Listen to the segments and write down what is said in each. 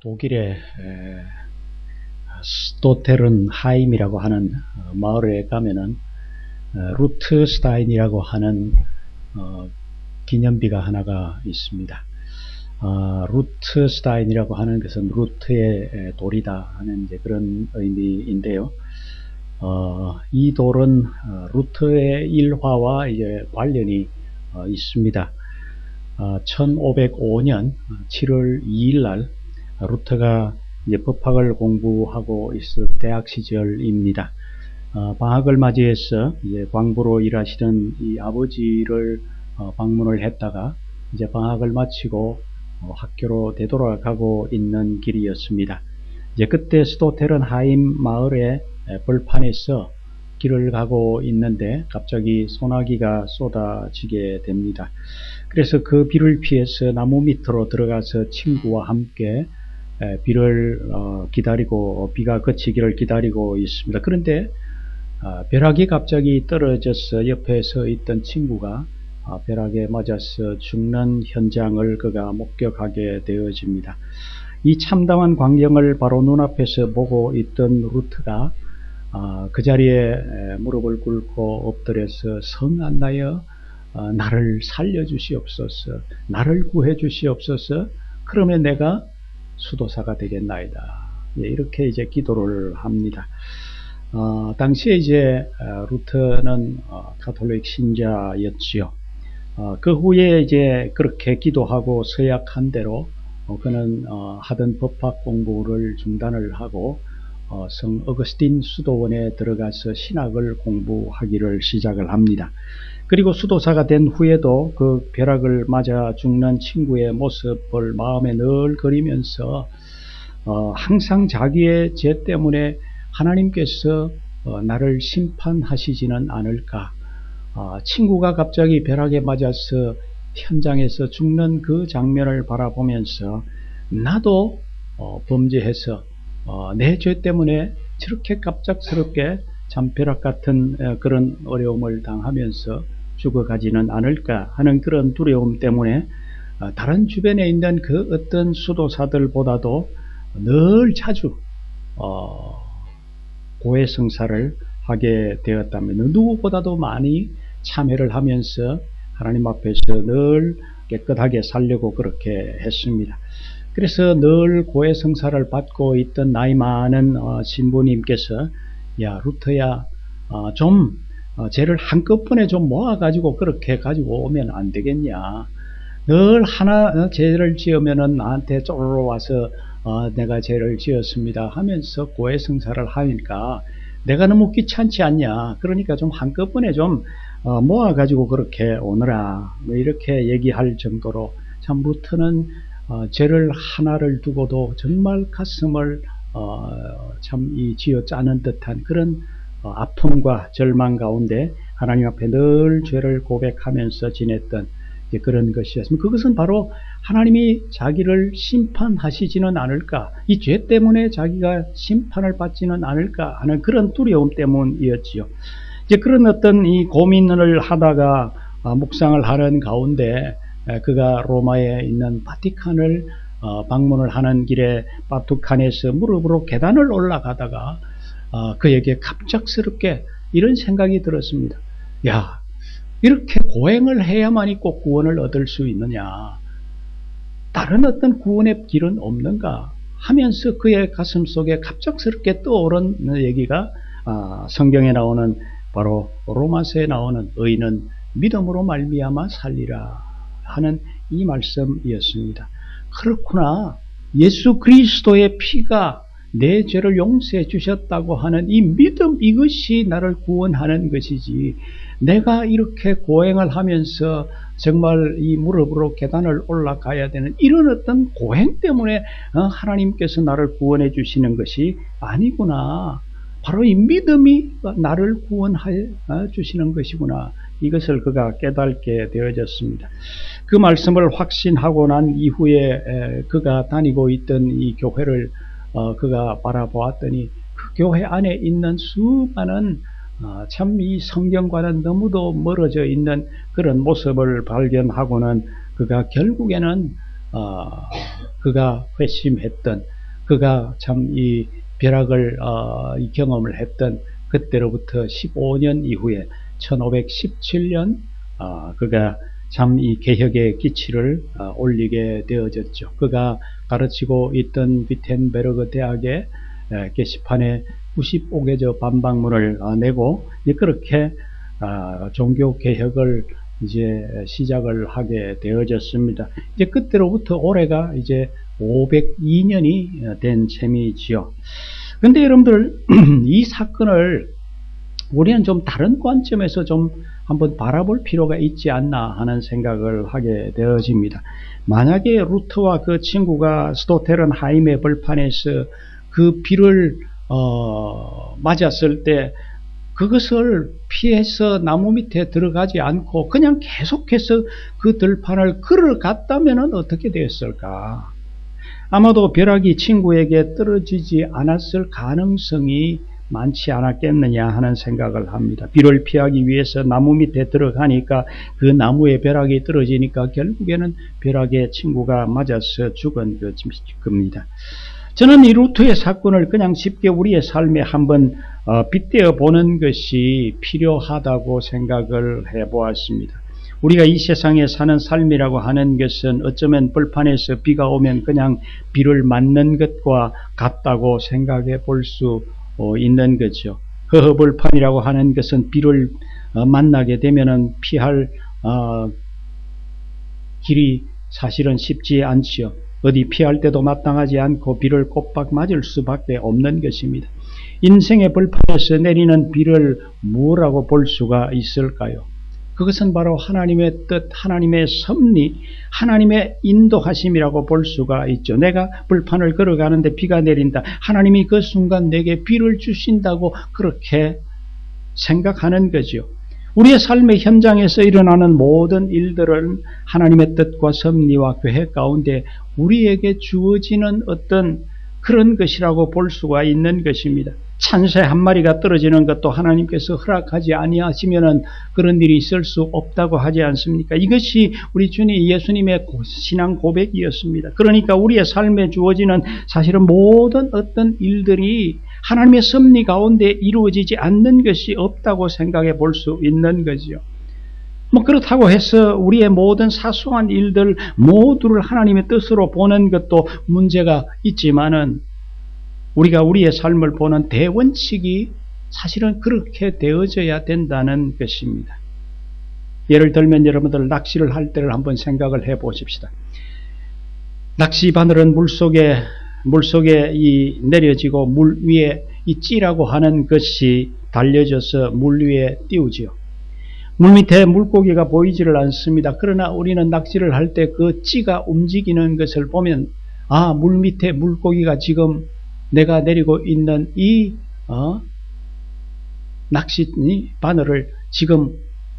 독일의 스토테른 하임이라고 하는 어, 마을에 가면은 어, 루트스타인이라고 하는 어, 기념비가 하나가 있습니다. 어, 루트스타인이라고 하는 것은 루트의 돌이다 하는 이런 의미인데요. 어, 이 돌은 루트의 일화와 이제 관련이 있습니다. 1505년 7월 2일 날 루터가 이제 법학을 공부하고 있을 대학 시절입니다. 어, 방학을 맞이해서 이제 광부로 일하시던 이 아버지를 어, 방문을 했다가 이제 방학을 마치고 어, 학교로 되돌아가고 있는 길이었습니다. 이제 그때 스토테른하임 마을의 벌판에서 길을 가고 있는데 갑자기 소나기가 쏟아지게 됩니다. 그래서 그 비를 피해서 나무 밑으로 들어가서 친구와 함께 비를 어, 기다리고 어, 비가 그치기를 기다리고 있습니다. 그런데 아, 벼락이 갑자기 떨어져서 옆에 서 있던 친구가 아, 벼락에 맞아서 죽는 현장을 그가 목격하게 되어집니다. 이 참담한 광경을 바로 눈앞에서 보고 있던 루트가 아, 그 자리에 무릎을 꿇고 엎드려서 성안나여 나를 살려주시옵소서 나를 구해주시옵소서 그러면 내가 수도사가 되겠나이다. 예, 이렇게 이제 기도를 합니다. 어, 당시에 이제 어, 루터는 어, 가톨릭 신자였지요. 어, 그 후에 이제 그렇게 기도하고 서약한 대로 어, 그는 어, 하던 법학 공부를 중단을 하고 성 어거스틴 수도원에 들어가서 신학을 공부하기를 시작을 합니다. 그리고 수도사가 된 후에도 그 벼락을 맞아 죽는 친구의 모습을 마음에 늘 그리면서 어, 항상 자기의 죄 때문에 하나님께서 어, 나를 심판하시지는 않을까. 어, 친구가 갑자기 벼락에 맞아서 현장에서 죽는 그 장면을 바라보면서 나도 어, 범죄해서 어, 내죄 때문에 저렇게 갑작스럽게 참 벼락 같은 어, 그런 어려움을 당하면서 죽어가지는 않을까 하는 그런 두려움 때문에 어, 다른 주변에 있는 그 어떤 수도사들보다도 늘 자주 어, 고해 성사를 하게 되었다면 누구보다도 많이 참회를 하면서 하나님 앞에서 늘 깨끗하게 살려고 그렇게 했습니다. 그래서 늘 고해 성사를 받고 있던 나이 많은 어, 신부님께서 야 루터야 어, 좀 어, 죄를 한꺼번에 좀 모아가지고 그렇게 가지고 오면 안 되겠냐. 늘 하나 어, 죄를 지으면은 나한테 쪼르르 와서 어, 내가 죄를 지었습니다 하면서 고해 성사를 하니까 내가 너무 귀찮지 않냐. 그러니까 좀 한꺼번에 좀 어, 모아가지고 그렇게 오너라. 뭐 이렇게 얘기할 정도로 참 루트는 어, 죄를 하나를 두고도 정말 가슴을 어, 참이 쥐어 짜는 듯한 그런 어, 아픔과 절망 가운데 하나님 앞에 늘 죄를 고백하면서 지냈던 그런 것이었습니다. 그것은 바로 하나님이 자기를 심판하시지는 않을까, 이 죄 때문에 자기가 심판을 받지는 않을까 하는 그런 두려움 때문이었지요. 이제 그런 어떤 이 고민을 하다가 아, 묵상을 하는 가운데 그가 로마에 있는 바티칸을 어, 방문을 하는 길에 바티칸에서 무릎으로 계단을 올라가다가 어, 그에게 갑작스럽게 이런 생각이 들었습니다. 야, 이렇게 고행을 해야만이 꼭 구원을 얻을 수 있느냐? 다른 어떤 구원의 길은 없는가? 하면서 그의 가슴 속에 갑작스럽게 떠오른 얘기가 아, 성경에 나오는 바로 로마서에 나오는 의는 믿음으로 말미암아 살리라 하는 이 말씀이었습니다. 그렇구나. 예수 그리스도의 피가 내 죄를 용서해 주셨다고 하는 이 믿음 이것이 나를 구원하는 것이지 내가 이렇게 고행을 하면서 정말 이 무릎으로 계단을 올라가야 되는 이런 어떤 고행 때문에 어, 하나님께서 나를 구원해 주시는 것이 아니구나. 바로 이 믿음이 나를 구원해 주시는 것이구나. 이것을 그가 깨닫게 되어졌습니다. 그 말씀을 확신하고 난 이후에 그가 다니고 있던 이 교회를 어, 그가 바라보았더니 그 교회 안에 있는 수많은 어, 참이 성경과는 너무도 멀어져 있는 그런 모습을 발견하고는 그가 결국에는 어, 그가 회심했던 그가 참 이 벼락을 어, 이 경험을 했던 그때로부터 15년 이후에 1517년 어, 그가 참 이 개혁의 기치를 어, 올리게 되어졌죠. 그가 가르치고 있던 비텐베르그 대학의 에, 게시판에 95개조 반박문을 어, 내고 그렇게 아, 종교 개혁을 이제 시작을 하게 되어졌습니다. 이제 그때로부터 올해가 이제 502년이 된 셈이지요. 근데 여러분들 이 사건을 우리는 좀 다른 관점에서 좀 한번 바라볼 필요가 있지 않나 하는 생각을 하게 되어집니다. 만약에 루트와 그 친구가 스토테른 하임의 벌판에서 그 비를 어, 맞았을 때 그것을 피해서 나무 밑에 들어가지 않고 그냥 계속해서 그 들판을 걸어갔다면 어떻게 되었을까? 아마도 벼락이 친구에게 떨어지지 않았을 가능성이 많지 않았겠느냐 하는 생각을 합니다. 비를 피하기 위해서 나무 밑에 들어가니까 그 나무에 벼락이 떨어지니까 결국에는 벼락에 친구가 맞아서 죽은 겁니다. 저는 이 루트의 사건을 그냥 쉽게 우리의 삶에 한번 어, 빗대어 보는 것이 필요하다고 생각을 해보았습니다. 우리가 이 세상에 사는 삶이라고 하는 것은 어쩌면 벌판에서 비가 오면 그냥 비를 맞는 것과 같다고 생각해 볼수 어, 있는 거죠. 허허벌판이라고 하는 것은 비를 어, 만나게 되면은 피할 어, 길이 사실은 쉽지 않지요. 어디 피할 때도 마땅하지 않고 비를 꼬박 맞을 수밖에 없는 것입니다. 인생의 벌판에서 내리는 비를 뭐라고 볼 수가 있을까요? 그것은 바로 하나님의 뜻, 하나님의 섭리, 하나님의 인도하심이라고 볼 수가 있죠. 내가 불판을 걸어가는데 비가 내린다. 하나님이 그 순간 내게 비를 주신다고 그렇게 생각하는 거죠. 우리의 삶의 현장에서 일어나는 모든 일들은 하나님의 뜻과 섭리와 계획 가운데 우리에게 주어지는 어떤 그런 것이라고 볼 수가 있는 것입니다. 찬새 한 마리가 떨어지는 것도 하나님께서 허락하지 아니하시면은 그런 일이 있을 수 없다고 하지 않습니까? 이것이 우리 주님 예수님의 신앙 고백이었습니다. 그러니까 우리의 삶에 주어지는 사실은 모든 어떤 일들이 하나님의 섭리 가운데 이루어지지 않는 것이 없다고 생각해 볼 수 있는 거지요. 뭐 그렇다고 해서 우리의 모든 사소한 일들 모두를 하나님의 뜻으로 보는 것도 문제가 있지만은 우리가 우리의 삶을 보는 대원칙이 사실은 그렇게 되어져야 된다는 것입니다. 예를 들면 여러분들 낚시를 할 때를 한번 생각을 해 보십시다. 낚시 바늘은 물 속에 물 속에 이 내려지고 물 위에 이 찌라고 하는 것이 달려져서 물 위에 띄우지요. 물 밑에 물고기가 보이지를 않습니다. 그러나 우리는 낚시를 할 때 그 찌가 움직이는 것을 보면 아, 물 밑에 물고기가 지금 내가 내리고 있는 이 어, 낚시 바늘을 지금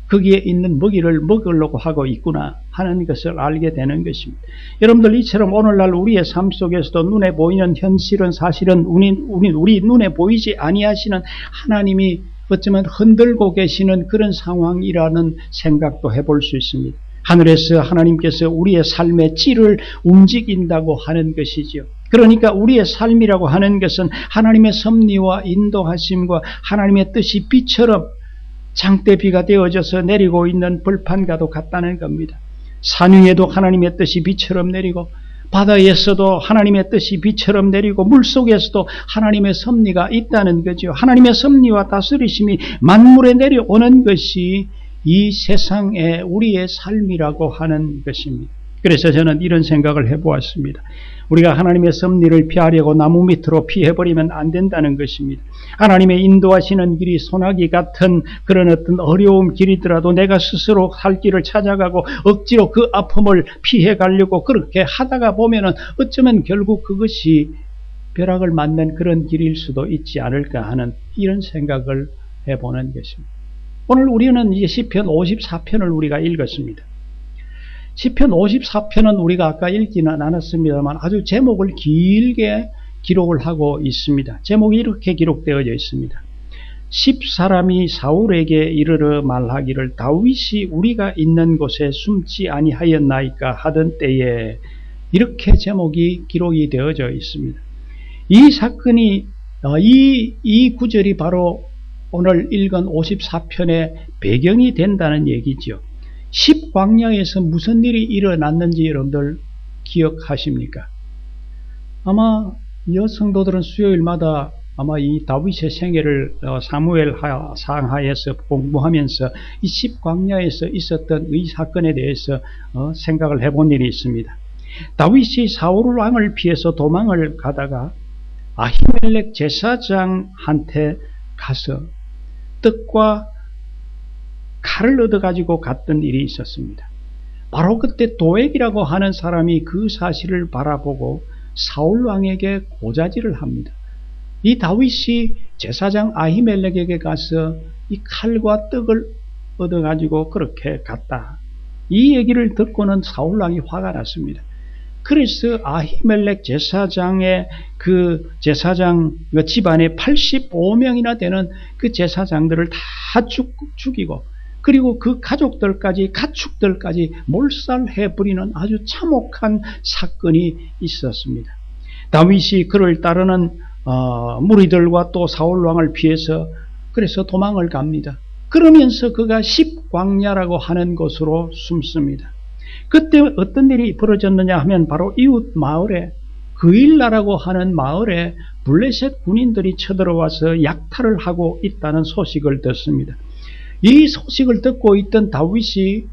거기에 있는 먹이를 먹으려고 하고 있구나 하는 것을 알게 되는 것입니다. 여러분들 이처럼 오늘날 우리의 삶 속에서도 눈에 보이는 현실은 사실은 우리, 우리, 우리 눈에 보이지 아니하시는 하나님이 어쩌면 흔들고 계시는 그런 상황이라는 생각도 해볼 수 있습니다. 하늘에서 하나님께서 우리의 삶의 찌를 움직인다고 하는 것이지요. 그러니까 우리의 삶이라고 하는 것은 하나님의 섭리와 인도하심과 하나님의 뜻이 비처럼 장대비가 되어져서 내리고 있는 벌판과도 같다는 겁니다. 산 위에도 하나님의 뜻이 비처럼 내리고 바다에서도 하나님의 뜻이 비처럼 내리고 물 속에서도 하나님의 섭리가 있다는 거죠. 하나님의 섭리와 다스리심이 만물에 내려오는 것이 이 세상의 우리의 삶이라고 하는 것입니다. 그래서 저는 이런 생각을 해보았습니다. 우리가 하나님의 섭리를 피하려고 나무 밑으로 피해버리면 안 된다는 것입니다. 하나님의 인도하시는 길이 소나기 같은 그런 어떤 어려운 길이더라도 내가 스스로 살 길을 찾아가고 억지로 그 아픔을 피해 가려고 그렇게 하다가 보면은 어쩌면 결국 그것이 벼락을 맞는 그런 길일 수도 있지 않을까 하는 이런 생각을 해보는 것입니다. 오늘 우리는 이제 시편 54편을 우리가 읽었습니다. 시편 54편은 우리가 아까 읽지는 않았습니다만 아주 제목을 길게 기록을 하고 있습니다. 제목이 이렇게 기록되어 있습니다. 십 사람이 사울에게 이르러 말하기를 다윗이 우리가 있는 곳에 숨지 아니하였나이까 하던 때에 이렇게 제목이 기록이 되어져 있습니다. 이 사건이 어, 이, 이 구절이 바로 오늘 읽은 54편의 배경이 된다는 얘기죠. 10광야에서 무슨 일이 일어났는지 여러분들 기억하십니까? 아마 여성도들은 수요일마다 아마 이 다윗의 생애를 어, 사무엘 상하에서 공부하면서 이 10광야에서 있었던 이 사건에 대해서 어, 생각을 해본 일이 있습니다. 다윗이 사울 왕을 피해서 도망을 가다가 아히멜렉 제사장한테 가서 떡과 칼을 얻어가지고 갔던 일이 있었습니다. 바로 그때 도액이라고 하는 사람이 그 사실을 바라보고 사울 왕에게 고자질을 합니다. 이 다윗이 제사장 아히멜렉에게 가서 이 칼과 떡을 얻어가지고 그렇게 갔다. 이 얘기를 듣고는 사울 왕이 화가 났습니다. 그래서 아히멜렉 제사장의 그 제사장 그 집안에 85명이나 되는 그 제사장들을 다 죽, 죽이고 그리고 그 가족들까지 가축들까지 몰살해 버리는 아주 참혹한 사건이 있었습니다. 다윗이 그를 따르는 어, 무리들과 또 사울 왕을 피해서 그래서 도망을 갑니다. 그러면서 그가 십광야라고 하는 곳으로 숨습니다. 그때 어떤 일이 벌어졌느냐 하면 바로 이웃 마을에 그일라라고 하는 마을에 블레셋 군인들이 쳐들어와서 약탈을 하고 있다는 소식을 듣습니다. 이 소식을 듣고 있던 다윗이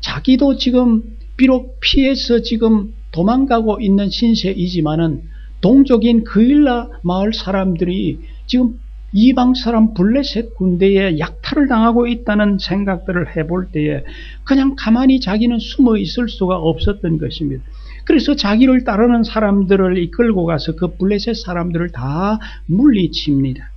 자기도 지금 비록 피해서 지금 도망가고 있는 신세이지만은 동족인 그일라 마을 사람들이 지금 이방 사람 블레셋 군대에 약탈을 당하고 있다는 생각들을 해볼 때에 그냥 가만히 자기는 숨어 있을 수가 없었던 것입니다. 그래서 자기를 따르는 사람들을 이끌고 가서 그 블레셋 사람들을 다 물리칩니다.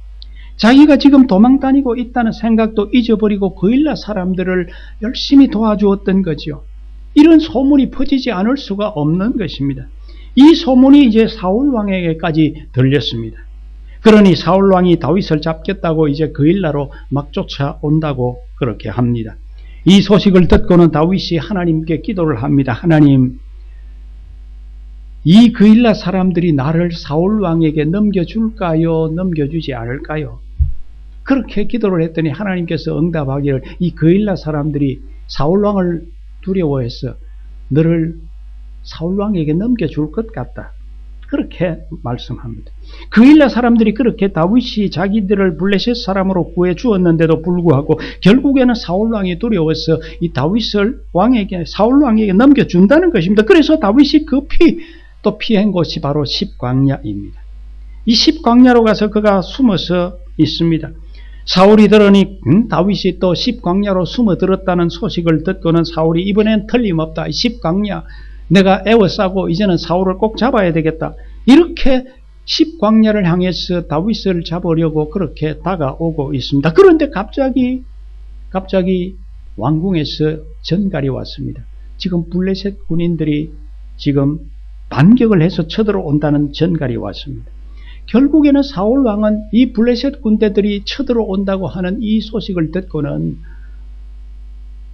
자기가 지금 도망 다니고 있다는 생각도 잊어버리고 그일라 사람들을 열심히 도와주었던 거죠. 이런 소문이 퍼지지 않을 수가 없는 것입니다. 이 소문이 이제 사울 왕에게까지 들렸습니다. 그러니 사울 왕이 다윗을 잡겠다고 이제 그일라로 막 쫓아온다고 그렇게 합니다. 이 소식을 듣고는 다윗이 하나님께 기도를 합니다. 하나님, 이 그일라 사람들이 나를 사울 왕에게 넘겨줄까요? 넘겨주지 않을까요? 그렇게 기도를 했더니 하나님께서 응답하기를 이 그일라 사람들이 사울 왕을 두려워해서 너를 사울 왕에게 넘겨줄 것 같다. 그렇게 말씀합니다. 그일라 사람들이 그렇게 다윗이 자기들을 블레셋 사람으로 구해 주었는데도 불구하고 결국에는 사울 왕이 두려워서 이 다윗을 왕에게 사울 왕에게 넘겨 준다는 것입니다. 그래서 다윗이 급히 또 피한 곳이 바로 십광야입니다. 이 십광야로 가서 그가 숨어서 있습니다. 사울이 들으니 음, 다윗이 또 십광야로 숨어들었다는 소식을 듣고는 사울이 이번엔 틀림없다. 십광야 내가 애워싸고 이제는 사울을 꼭 잡아야 되겠다. 이렇게 십광야를 향해서 다윗을 잡으려고 그렇게 다가오고 있습니다. 그런데 갑자기 갑자기 왕궁에서 전갈이 왔습니다. 지금 블레셋 군인들이 지금 반격을 해서 쳐들어온다는 전갈이 왔습니다. 결국에는 사울 왕은 이 블레셋 군대들이 쳐들어온다고 하는 이 소식을 듣고는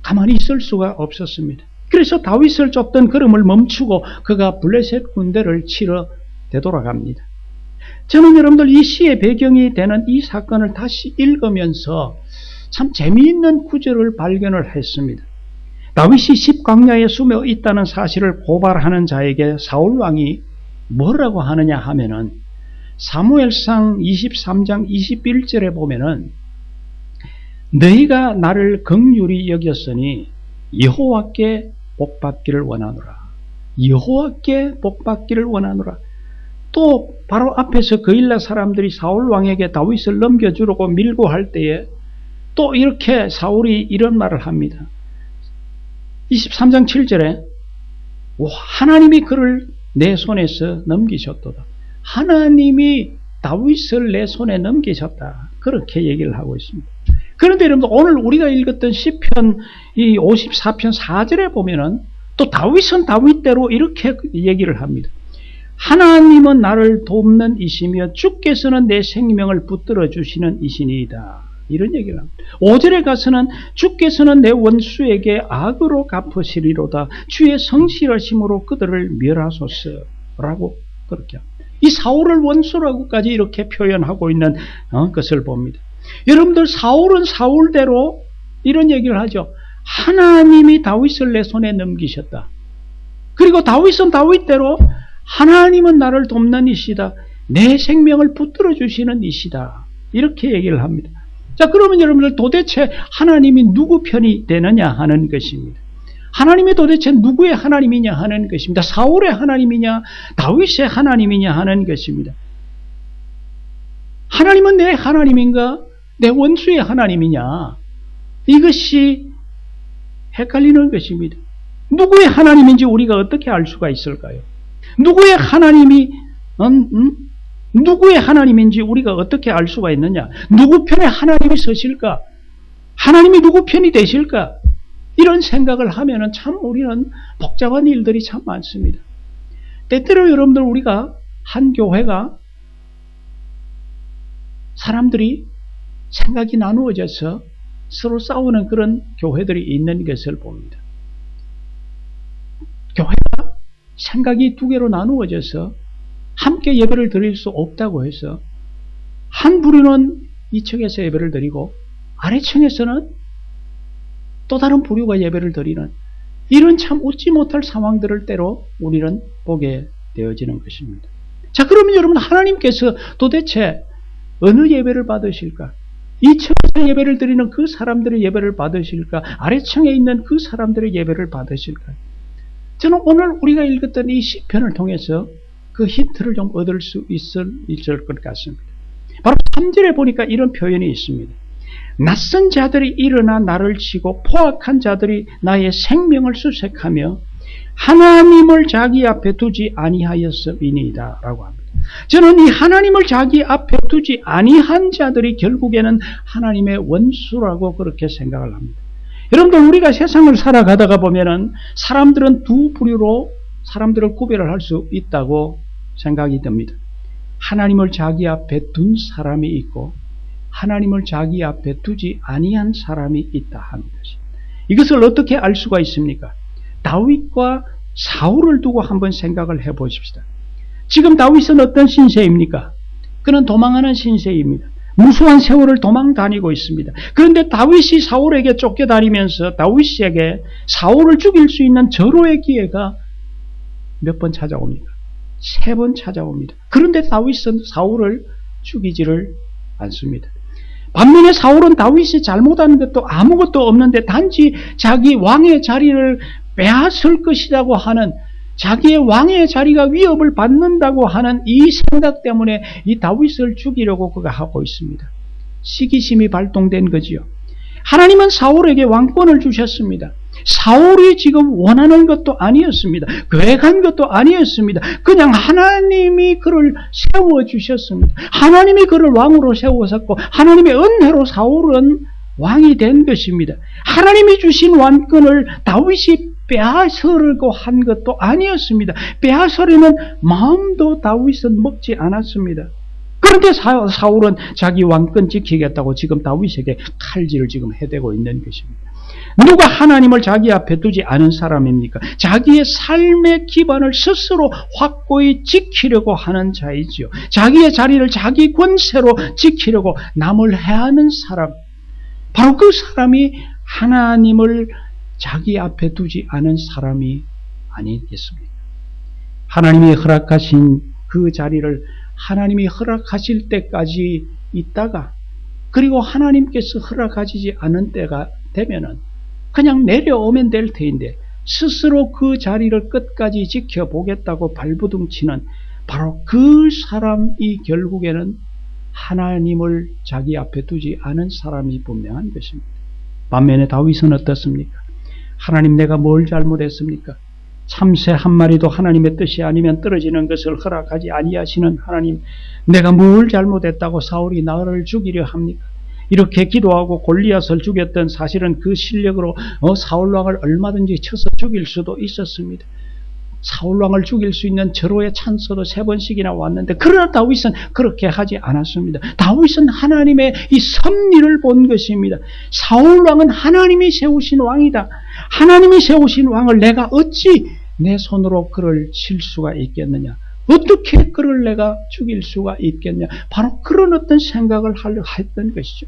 가만히 있을 수가 없었습니다. 그래서 다윗을 쫓던 걸음을 멈추고 그가 블레셋 군대를 치러 되돌아갑니다. 저는 여러분들 이 시의 배경이 되는 이 사건을 다시 읽으면서 참 재미있는 구절을 발견을 했습니다. 다윗이 십광야에 숨어 있다는 사실을 고발하는 자에게 사울 왕이 뭐라고 하느냐 하면은 사무엘상 23장 21절에 보면은 너희가 나를 긍휼히 여겼으니 여호와께 복받기를 원하노라. 여호와께 복받기를 원하노라. 또 바로 앞에서 그일라 사람들이 사울 왕에게 다윗을 넘겨주려고 밀고 할 때에 또 이렇게 사울이 이런 말을 합니다. 23장 7절에 하나님이 그를 내 손에서 넘기셨도다. 하나님이 다윗을 내 손에 넘기셨다. 그렇게 얘기를 하고 있습니다. 그런데 여러분 오늘 우리가 읽었던 시편 이 54편 4절에 보면은 또 다윗은 다윗대로 이렇게 얘기를 합니다. 하나님은 나를 돕는 이시며 주께서는 내 생명을 붙들어 주시는 이신이다. 이런 얘기를 합니다. 5절에 가서는 주께서는 내 원수에게 악으로 갚으시리로다. 주의 성실하심으로 그들을 멸하소서라고 그렇게 합니다. 이 사울을 원수라고까지 이렇게 표현하고 있는 어, 것을 봅니다. 여러분들 사울은 사울대로 이런 얘기를 하죠. 하나님이 다윗을 내 손에 넘기셨다. 그리고 다윗은 다윗대로 하나님은 나를 돕는 이시다. 내 생명을 붙들어 주시는 이시다. 이렇게 얘기를 합니다. 자, 그러면 여러분들 도대체 하나님이 누구 편이 되느냐 하는 것입니다. 하나님이 도대체 누구의 하나님이냐 하는 것입니다. 사울의 하나님이냐, 다윗의 하나님이냐 하는 것입니다. 하나님은 내 하나님인가? 내 원수의 하나님이냐? 이것이 헷갈리는 것입니다. 누구의 하나님인지 우리가 어떻게 알 수가 있을까요? 누구의 하나님이 음, 음? 누구의 하나님인지 우리가 어떻게 알 수가 있느냐? 누구 편에 하나님이 서실까? 하나님이 누구 편이 되실까? 이런 생각을 하면은 참 우리는 복잡한 일들이 참 많습니다. 때때로 여러분들 우리가 한 교회가 사람들이 생각이 나누어져서 서로 싸우는 그런 교회들이 있는 것을 봅니다. 교회가 생각이 두 개로 나누어져서 함께 예배를 드릴 수 없다고 해서 한 부류는 이층에서 예배를 드리고 아래층에서는 또 다른 부류가 예배를 드리는 이런 참 웃지 못할 상황들을 때로 우리는 보게 되어지는 것입니다. 자, 그러면 여러분 하나님께서 도대체 어느 예배를 받으실까? 이 층에서 예배를 드리는 그 사람들의 예배를 받으실까? 아래층에 있는 그 사람들의 예배를 받으실까? 저는 오늘 우리가 읽었던 이 시편을 통해서 그 힌트를 좀 얻을 수 있을, 있을 것 같습니다. 바로 3절에 보니까 이런 표현이 있습니다. 낯선 자들이 일어나 나를 치고 포악한 자들이 나의 생명을 수색하며 하나님을 자기 앞에 두지 아니하였음이니이다 라고 합니다. 저는 이 하나님을 자기 앞에 두지 아니한 자들이 결국에는 하나님의 원수라고 그렇게 생각을 합니다. 여러분들 우리가 세상을 살아가다가 보면은 사람들은 두 부류로 사람들을 구별을 할 수 있다고 생각이 듭니다. 하나님을 자기 앞에 둔 사람이 있고 하나님을 자기 앞에 두지 아니한 사람이 있다 하는 것입니다. 이것을 어떻게 알 수가 있습니까? 다윗과 사울을 두고 한번 생각을 해 보십시다. 지금 다윗은 어떤 신세입니까? 그는 도망하는 신세입니다. 무수한 세월을 도망 다니고 있습니다. 그런데 다윗이 사울에게 쫓겨다니면서 다윗에게 사울을 죽일 수 있는 절호의 기회가 몇 번 찾아옵니까? 세 번 찾아옵니다. 그런데 다윗은 사울을 죽이지를 않습니다. 반면에 사울은 다윗이 잘못한 것도 아무것도 없는데 단지 자기 왕의 자리를 빼앗을 것이라고 하는 자기의 왕의 자리가 위협을 받는다고 하는 이 생각 때문에 이 다윗을 죽이려고 그가 하고 있습니다. 시기심이 발동된 거지요. 하나님은 사울에게 왕권을 주셨습니다. 사울이 지금 원하는 것도 아니었습니다. 계획한 것도 아니었습니다. 그냥 하나님이 그를 세워 주셨습니다. 하나님이 그를 왕으로 세우셨고 하나님의 은혜로 사울은 왕이 된 것입니다. 하나님이 주신 왕권을 다윗이 빼앗으려고 한 것도 아니었습니다. 빼앗으려는 마음도 다윗은 먹지 않았습니다. 그런데 사울은 자기 왕권 지키겠다고 지금 다윗에게 칼질을 지금 해대고 있는 것입니다. 누가 하나님을 자기 앞에 두지 않은 사람입니까? 자기의 삶의 기반을 스스로 확고히 지키려고 하는 자이지요. 자기의 자리를 자기 권세로 지키려고 남을 해하는 사람. 바로 그 사람이 하나님을 자기 앞에 두지 않은 사람이 아니겠습니까? 하나님이 허락하신 그 자리를 하나님이 허락하실 때까지 있다가 그리고 하나님께서 허락하시지 않은 때가 되면은 그냥 내려오면 될 테인데 스스로 그 자리를 끝까지 지켜보겠다고 발부둥치는 바로 그 사람이 결국에는 하나님을 자기 앞에 두지 않은 사람이 분명한 것입니다. 반면에 다윗은 어떻습니까? 하나님 내가 뭘 잘못했습니까? 참새 한 마리도 하나님의 뜻이 아니면 떨어지는 것을 허락하지 아니하시는 하나님 내가 뭘 잘못했다고 사울이 나를 죽이려 합니까? 이렇게 기도하고 골리앗을 죽였던 사실은 그 실력으로 어, 사울 왕을 얼마든지 쳐서 죽일 수도 있었습니다. 사울 왕을 죽일 수 있는 절호의 찬스도 세 번씩이나 왔는데 그러나 다윗은 그렇게 하지 않았습니다. 다윗은 하나님의 이 섭리를 본 것입니다. 사울 왕은 하나님이 세우신 왕이다. 하나님이 세우신 왕을 내가 어찌 내 손으로 그를 칠 수가 있겠느냐? 어떻게 그를 내가 죽일 수가 있겠냐? 바로 그런 어떤 생각을 하려 했던 것이죠.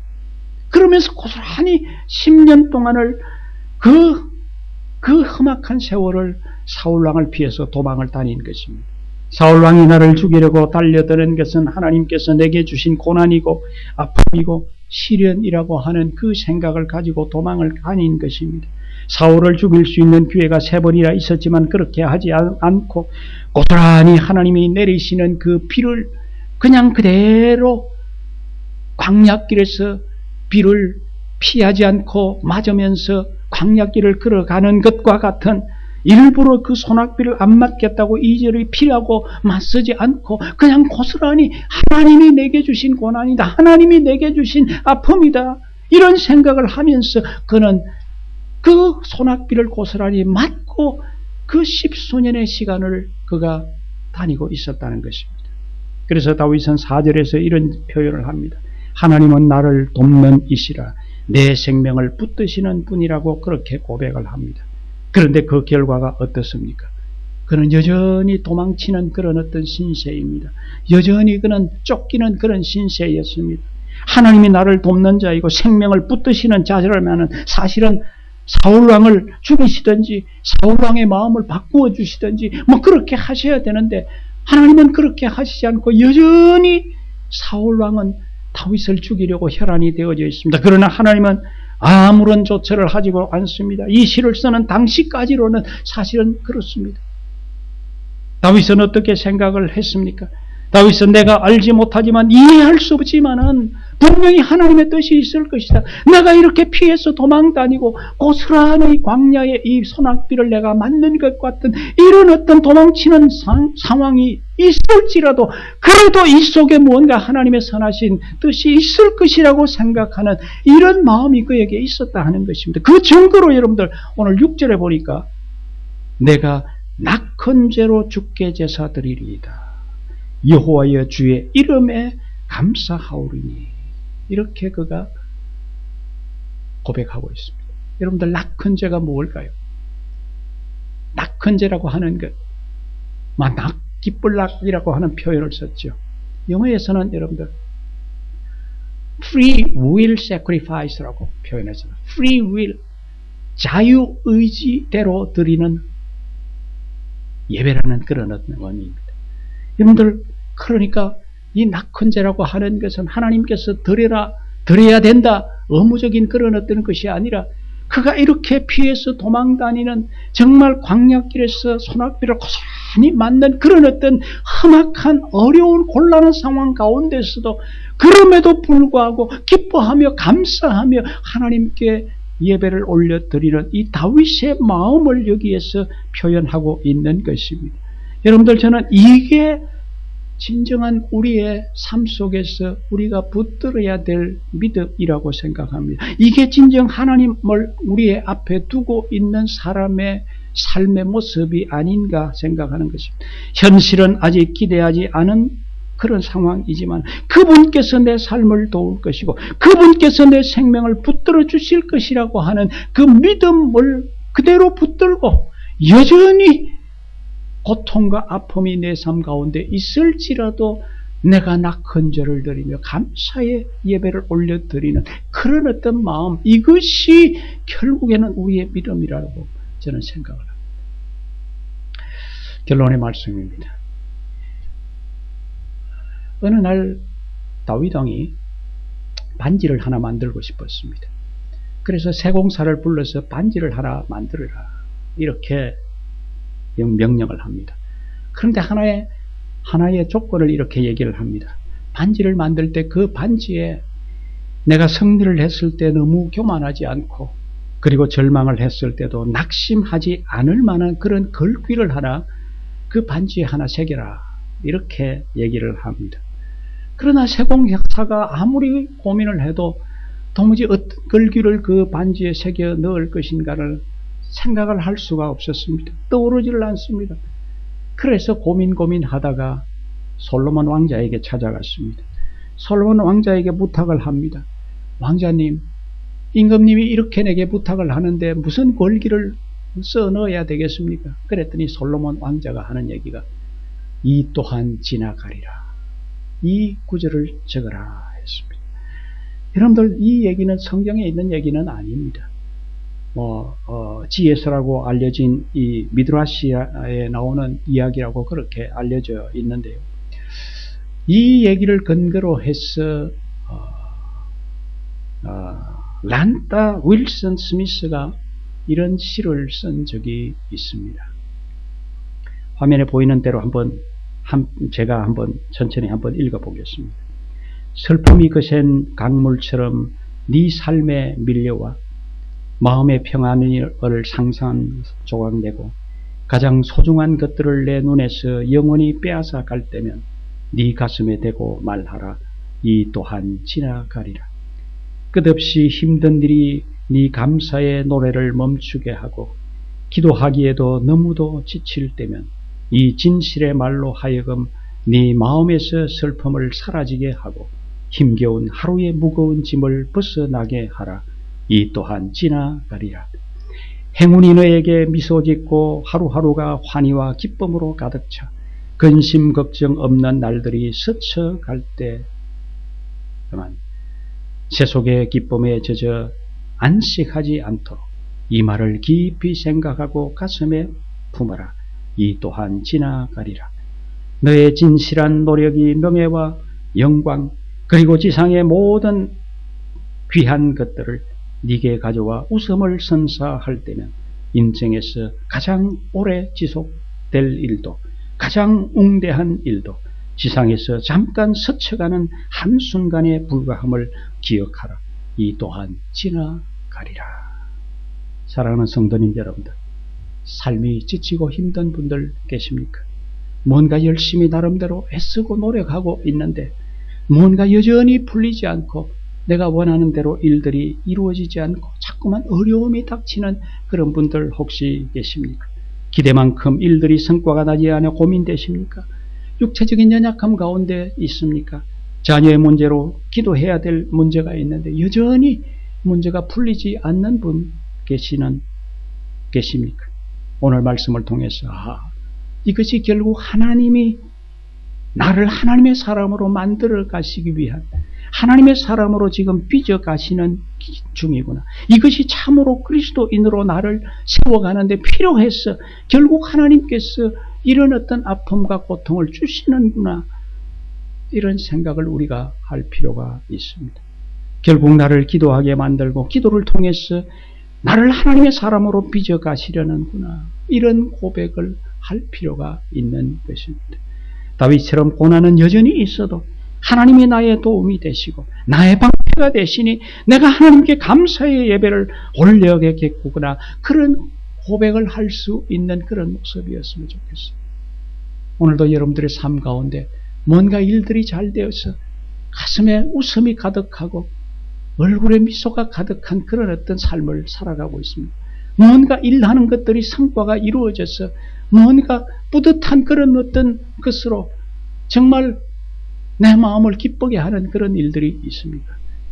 그러면서 고스란히 10년 동안을 그, 그 험악한 세월을 사울왕을 피해서 도망을 다닌 것입니다. 사울왕이 나를 죽이려고 달려드는 것은 하나님께서 내게 주신 고난이고 아픔이고 시련이라고 하는 그 생각을 가지고 도망을 다닌 것입니다. 사울을 죽일 수 있는 기회가 세 번이나 있었지만 그렇게 하지 않고 고스란히 하나님이 내리시는 그 비를 그냥 그대로 광약길에서 비를 피하지 않고 맞으면서 광약길을 걸어가는 것과 같은 일부러 그 소낙비를 안 맞겠다고 이절이 피하고 맞서지 않고 그냥 고스란히 하나님이 내게 주신 고난이다. 하나님이 내게 주신 아픔이다. 이런 생각을 하면서 그는 그 소낙비를 고스란히 맞고 그 십수년의 시간을 그가 다니고 있었다는 것입니다. 그래서 다윗은 4절에서 이런 표현을 합니다. 하나님은 나를 돕는 이시라 내 생명을 붙드시는 분이라고 그렇게 고백을 합니다. 그런데 그 결과가 어떻습니까? 그는 여전히 도망치는 그런 어떤 신세입니다. 여전히 그는 쫓기는 그런 신세였습니다. 하나님이 나를 돕는 자이고 생명을 붙드시는 자라면 사실은 사울왕을 죽이시든지 사울왕의 마음을 바꾸어 주시든지 뭐 그렇게 하셔야 되는데 하나님은 그렇게 하시지 않고 여전히 사울왕은 다윗을 죽이려고 혈안이 되어져 있습니다. 그러나 하나님은 아무런 조처를 하지고 않습니다. 이 시를 쓰는 당시까지로는 사실은 그렇습니다. 다윗은 어떻게 생각을 했습니까? 다윗은 내가 알지 못하지만 이해할 수 없지만은 분명히 하나님의 뜻이 있을 것이다. 내가 이렇게 피해서 도망 다니고 고스란히 광야의 이 소낙비를 내가 맞는 것 같은 이런 어떤 도망치는 상, 상황이 있을지라도 그래도 이 속에 무언가 하나님의 선하신 뜻이 있을 것이라고 생각하는 이런 마음이 그에게 있었다 하는 것입니다. 그 증거로 여러분들 오늘 6절에 보니까 내가 낙헌 죄로 죽게 제사 드리리이다. 여호와여 주의 이름에 감사하오리니 이렇게 그가 고백하고 있습니다. 여러분들 낙헌제가 무엇일까요? 낙헌제라고 하는 것, 낙기뿔락이라고 하는 표현을 썼죠. 영어에서는 여러분들 free will sacrifice라고 표현했어요. free will, 자유 의지대로 드리는 예배라는 그런 어떤 원입니다. 여러분들 그러니까 이 낙헌제라고 하는 것은 하나님께서 드려라 드려야 된다 의무적인 그런 어떤 것이 아니라 그가 이렇게 피해서 도망다니는 정말 광약길에서 소낙비를 고스란히 맞는 그런 어떤 험악한 어려운 곤란한 상황 가운데서도 그럼에도 불구하고 기뻐하며 감사하며 하나님께 예배를 올려드리는 이 다윗의 마음을 여기에서 표현하고 있는 것입니다. 여러분들 저는 이게 진정한 우리의 삶 속에서 우리가 붙들어야 될 믿음이라고 생각합니다. 이게 진정 하나님을 우리의 앞에 두고 있는 사람의 삶의 모습이 아닌가 생각하는 것입니다. 현실은 아직 기대하지 않은 그런 상황이지만 그분께서 내 삶을 도울 것이고 그분께서 내 생명을 붙들어 주실 것이라고 하는 그 믿음을 그대로 붙들고 여전히 고통과 아픔이 내 삶 가운데 있을지라도 내가 낙헌절을 드리며 감사의 예배를 올려드리는 그런 어떤 마음 이것이 결국에는 우리의 믿음이라고 저는 생각을 합니다. 결론의 말씀입니다. 어느 날 다윗 왕이 반지를 하나 만들고 싶었습니다. 그래서 세공사를 불러서 반지를 하나 만들어라 이렇게 명령을 합니다. 그런데 하나의 하나의 조건을 이렇게 얘기를 합니다. 반지를 만들 때 그 반지에 내가 승리를 했을 때 너무 교만하지 않고 그리고 절망을 했을 때도 낙심하지 않을 만한 그런 글귀를 하나 그 반지에 하나 새겨라 이렇게 얘기를 합니다. 그러나 세공역사가 아무리 고민을 해도 도무지 어떤 글귀를 그 반지에 새겨 넣을 것인가를 생각을 할 수가 없었습니다. 떠오르지를 않습니다. 그래서 고민 고민하다가 솔로몬 왕자에게 찾아갔습니다. 솔로몬 왕자에게 부탁을 합니다. 왕자님, 임금님이 이렇게 내게 부탁을 하는데 무슨 권기를 써 넣어야 되겠습니까? 그랬더니 솔로몬 왕자가 하는 얘기가 이 또한 지나가리라. 이 구절을 적어라 했습니다. 여러분들 이 얘기는 성경에 있는 얘기는 아닙니다. 뭐 어, 지혜서라고 알려진 이 미드라시아에 나오는 이야기라고 그렇게 알려져 있는데요. 이 얘기를 근거로 해서 어, 어, 란타 윌슨 스미스가 이런 시를 쓴 적이 있습니다. 화면에 보이는 대로 한번 한, 제가 한번 천천히 한번 읽어보겠습니다. 슬픔이 거센 강물처럼 네 삶에 밀려와 마음의 평안을 상상 조각내고 가장 소중한 것들을 내 눈에서 영원히 빼앗아 갈 때면 네 가슴에 대고 말하라 이 또한 지나가리라 끝없이 힘든 일이 네 감사의 노래를 멈추게 하고 기도하기에도 너무도 지칠 때면 이 진실의 말로 하여금 네 마음에서 슬픔을 사라지게 하고 힘겨운 하루의 무거운 짐을 벗어나게 하라. 이 또한 지나가리라. 행운이 너에게 미소 짓고 하루하루가 환희와 기쁨으로 가득 차 근심 걱정 없는 날들이 스쳐갈 때만 세속의 기쁨에 젖어 안식하지 않도록 이 말을 깊이 생각하고 가슴에 품어라. 이 또한 지나가리라. 너의 진실한 노력이 명예와 영광 그리고 지상의 모든 귀한 것들을 네게 가져와 웃음을 선사할 때면 인생에서 가장 오래 지속될 일도 가장 웅대한 일도 지상에서 잠깐 스쳐가는 한순간의 불과함을 기억하라. 이 또한 지나가리라. 사랑하는 성도님 여러분들, 삶이 지치고 힘든 분들 계십니까? 뭔가 열심히 나름대로 애쓰고 노력하고 있는데 뭔가 여전히 풀리지 않고 내가 원하는 대로 일들이 이루어지지 않고 자꾸만 어려움이 닥치는 그런 분들 혹시 계십니까? 기대만큼 일들이 성과가 나지 않아 고민되십니까? 육체적인 연약함 가운데 있습니까? 자녀의 문제로 기도해야 될 문제가 있는데 여전히 문제가 풀리지 않는 분 계시는 계십니까? 오늘 말씀을 통해서 아, 이것이 결국 하나님이 나를 하나님의 사람으로 만들어 가시기 위한 하나님의 사람으로 지금 빚어 가시는 중이구나. 이것이 참으로 그리스도인으로 나를 세워가는데 필요해서 결국 하나님께서 이런 어떤 아픔과 고통을 주시는구나. 이런 생각을 우리가 할 필요가 있습니다. 결국 나를 기도하게 만들고 기도를 통해서 나를 하나님의 사람으로 빚어 가시려는구나. 이런 고백을 할 필요가 있는 것입니다. 다윗처럼 고난은 여전히 있어도 하나님이 나의 도움이 되시고 나의 방패가 되시니 내가 하나님께 감사의 예배를 올려야겠구나 그런 고백을 할 수 있는 그런 모습이었으면 좋겠어요. 오늘도 여러분들의 삶 가운데 뭔가 일들이 잘 되어서 가슴에 웃음이 가득하고 얼굴에 미소가 가득한 그런 어떤 삶을 살아가고 있습니다. 뭔가 일하는 것들이 성과가 이루어져서 뭔가 뿌듯한 그런 어떤 것으로 정말 내 마음을 기쁘게 하는 그런 일들이 있습니다.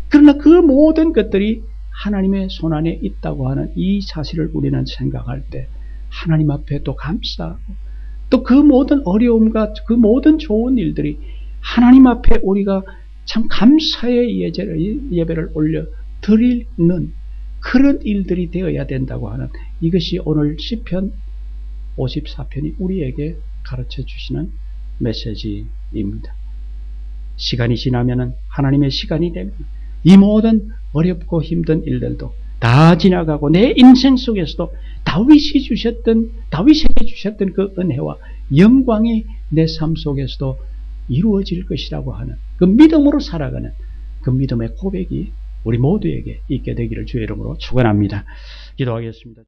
그러나 그 모든 것들이 하나님의 손안에 있다고 하는 이 사실을 우리는 생각할 때 하나님 앞에 또 감사하고 또 그 모든 어려움과 그 모든 좋은 일들이 하나님 앞에 우리가 참 감사의 예배를 올려 드리는 그런 일들이 되어야 된다고 하는 이것이 오늘 시편 54편이 우리에게 가르쳐 주시는 메시지입니다. 시간이 지나면은 하나님의 시간이 되면 이 모든 어렵고 힘든 일들도 다 지나가고 내 인생 속에서도 다윗이 주셨던 다윗에게 주셨던 그 은혜와 영광이 내 삶 속에서도 이루어질 것이라고 하는 그 믿음으로 살아가는 그 믿음의 고백이 우리 모두에게 있게 되기를 주의 이름으로 축원합니다. 기도하겠습니다.